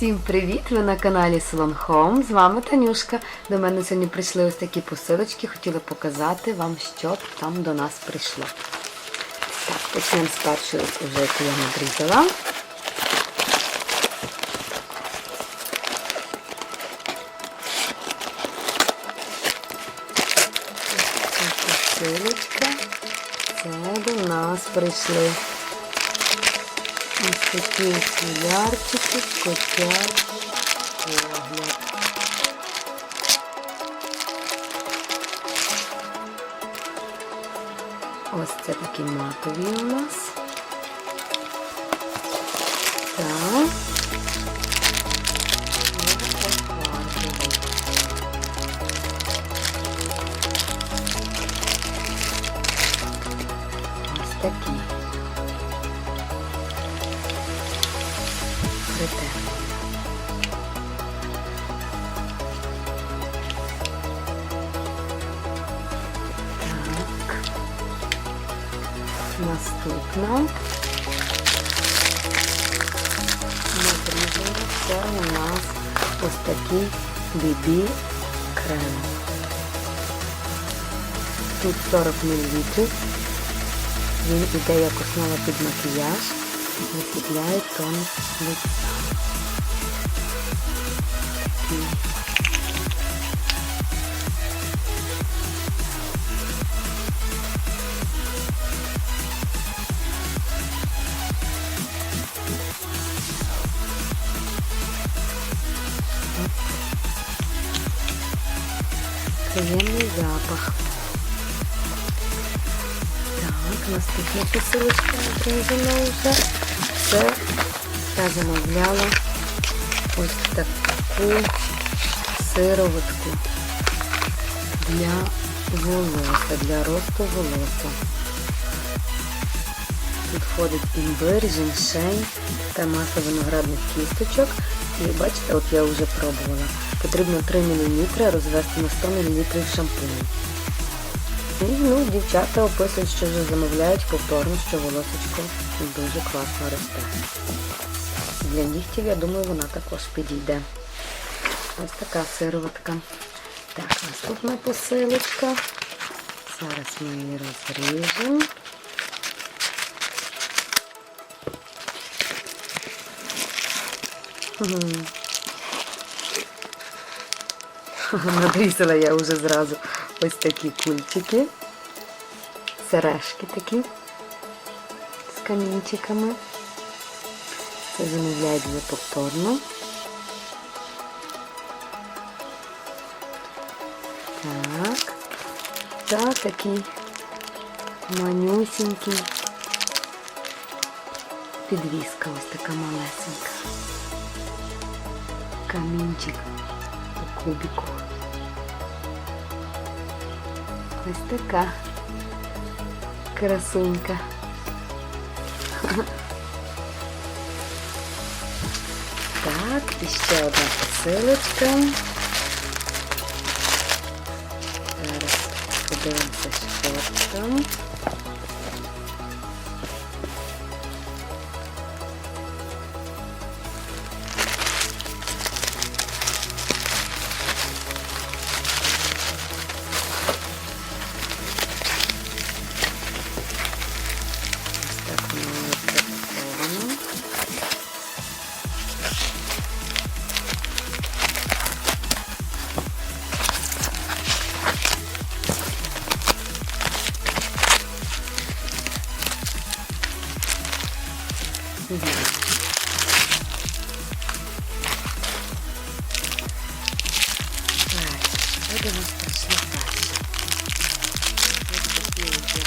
Всім привіт! Ви на каналі Salon Home. З вами Танюшка. До мене сьогодні прийшли ось такі посилочки. Хотіла показати вам, що там до нас прийшло. Так, почнемо з першої, вже яку я надрізала. Ось ця посилочка. Це до нас прийшли. Ось такі ярчики, котярки. погляд. Ось це такі матові у нас. Наступна. Надрізали. Це у нас ось такий бібі крем. Тут 40 мл. Він іде як основа під макіяж, висвітляє тон лиця. Приємний запах. Так, наступна посилочка одрізана вже. Це я замовляла ось таку сироватку для волосся, для росту волосся. Тут входить імбир, жіншень та маса виноградних кісточок. І бачите, от я вже пробувала. Потрібно 3 мл розвести на 100 мл шампуню. І ну, дівчата описують, що вже замовляють повторно, що волосечко дуже класно росте. Для нігтів, я думаю, вона також підійде. Ось така сироватка. Так, наступна посилочка. Зараз ми її розріжемо. Надрізала я вже зразу ось такі кульчики. Сережки такі з камінчиками. Це замовляють вже повторно. Так. Та такий манюсінький підвіска ось така малесенька. Камінчик у кубіку. Ось така красунька. Так, і ще одна посилочка. Зараз подивимося, що там. Так, прийшло далі? Ось такі вже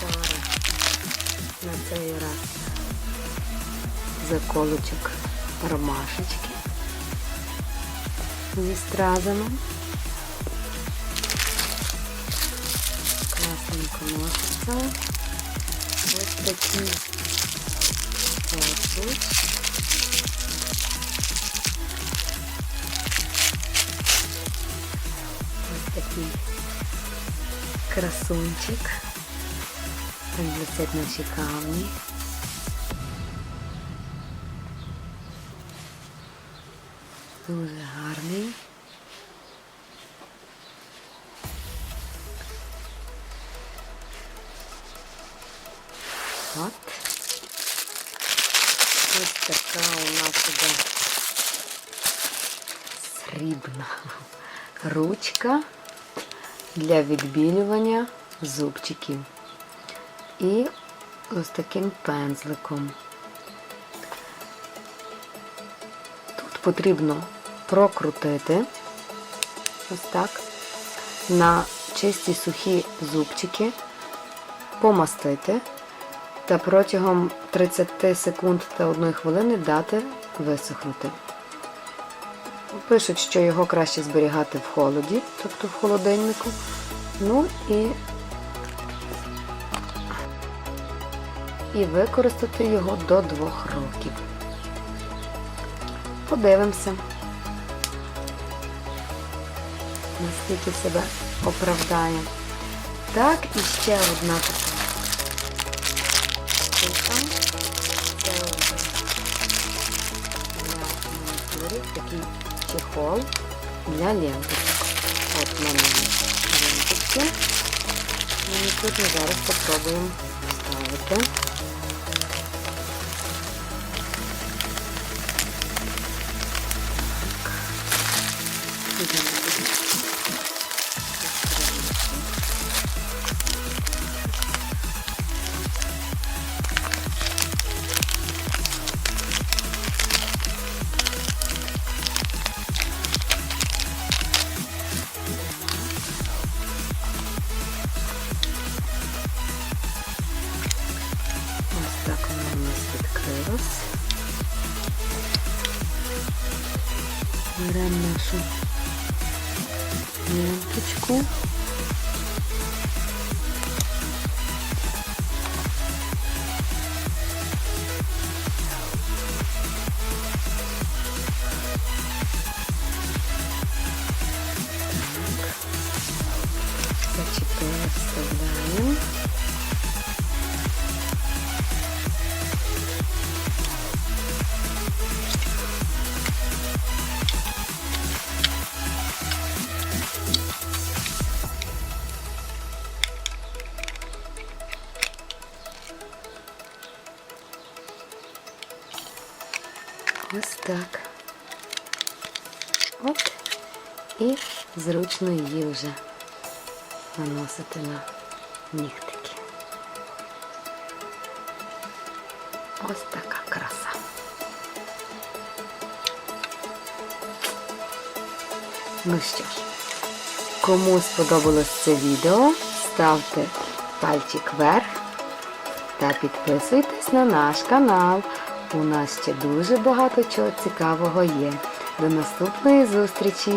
пара на цей раз заколочок ромашечки зі стразами. Класненько носиться. Ось такий корпус. Ось такий красунчик. Там висять наші камні. Дуже гарний. От. Ось така у нас іде срібна ручка для відбілювання зубчиків. І ось таким пензликом. Тут потрібно прокрутити ось так на чисті сухі зубчики, помастити та протягом 30 секунд та 1 хвилини дати висохнути. Пишуть, що його краще зберігати в холоді, тобто в холодильнику. Ну і, і використати його до 2 років. Подивимося, наскільки себе оправдає. Так, і ще одна така такий чехол для ленточок. От в мене ленточки. ленточки. тут ми зараз спробуємо вставити. Берем нашу ленточку. Зачепляем, вставляем. Так. От. І зручно її вже наносити на нігтики. Ось така краса. Ну що ж, кому сподобалось це відео, ставте пальчик вверх та підписуйтесь на наш канал. У нас ще дуже багато чого цікавого є. До наступної зустрічі!